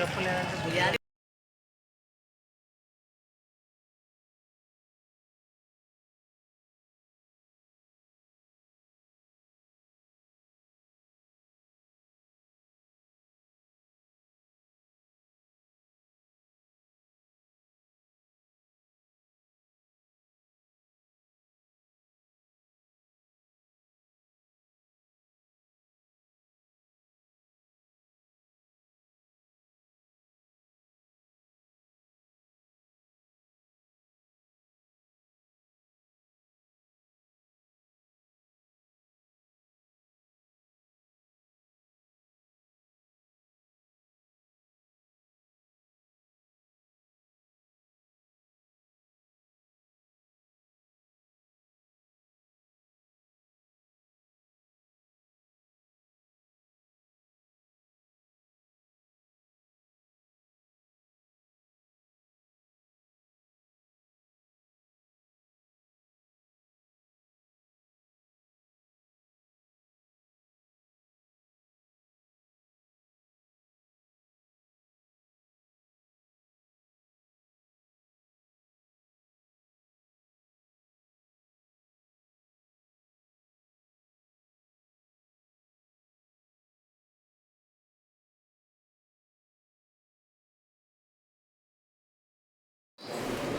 చెప్పులు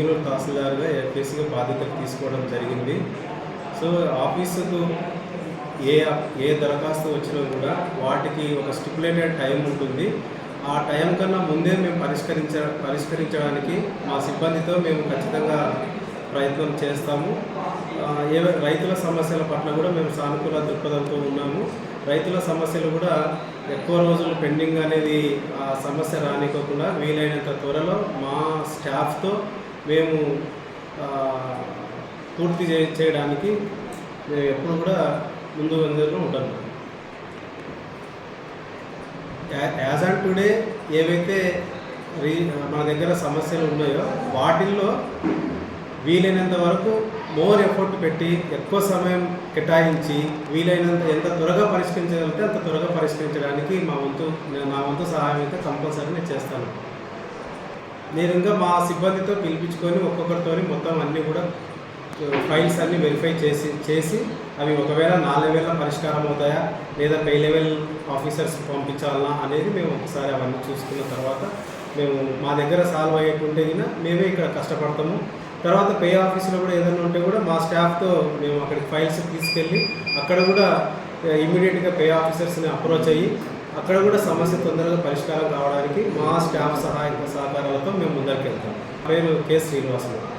ఎమ్మిగనూరు తహసీల్దార్గా ఏపీసీగా బాధ్యతలు తీసుకోవడం జరిగింది. సో ఆఫీసుకు ఏ ఏ దరఖాస్తు వచ్చినా కూడా వాటికి ఒక స్టిపులేటెడ్ టైం ఉంటుంది. ఆ టైం కన్నా ముందే మేము పరిష్కరించ పరిష్కరించడానికి మా సిబ్బందితో మేము ఖచ్చితంగా ప్రయత్నం చేస్తాము. ఏ రైతుల సమస్యల పట్ల కూడా మేము సానుకూల దృక్పథంతో ఉన్నాము. రైతుల సమస్యలు కూడా ఎక్కువ రోజులు పెండింగ్ అనేది ఆ సమస్య రానికోకుండా వీలైనంత త్వరలో మా స్టాఫ్తో మేము పూర్తి చే చేయడానికి మేము ఎప్పుడు కూడా ముందు అందరూ ఉంటాను యాజ్ ఆన్ టుడే ఏవైతే రీ మన దగ్గర సమస్యలు ఉన్నాయో వాటిల్లో వీలైనంత వరకు మోర్ ఎఫర్ట్ పెట్టి ఎక్కువ సమయం కేటాయించి వీలైనంత ఎంత త్వరగా పరిష్కరించగలిగితే అంత త్వరగా పరిష్కరించడానికి మా వంతు నా వంతు సహాయం అయితే కంపల్సరీ నేను చేస్తాను. నేను ఇంకా మా సిబ్బందితో పిలిపించుకొని ఒక్కొక్కరితో మొత్తం అన్నీ కూడా ఫైల్స్ అన్ని వెరిఫై చేసి చేసి అవి ఒకవేళ నాలుగు వేల పరిష్కారం అవుతాయా లేదా పై లెవెల్ ఆఫీసర్స్ పంపించాలా అనేది మేము ఒకసారి అవన్నీ చూసుకున్న తర్వాత మేము మా దగ్గర సాల్వ్ అయ్యేటుంటే గిన మేమే ఇక్కడ కష్టపడతాము. తర్వాత పే ఆఫీసులో కూడా ఏదైనా ఉంటే కూడా మా స్టాఫ్తో మేము అక్కడికి ఫైల్స్ తీసుకెళ్ళి అక్కడ కూడా ఇమీడియట్గా పే ఆఫీసర్స్ని అప్రోచ్ అయ్యి అక్కడ కూడా సమస్య తొందరగా పరిష్కారం కావడానికి మా స్టాఫ్ సహాయక సహకారాలతో మేము ముందరికి వెళ్తాం పేరు కె శ్రీనివాసరావు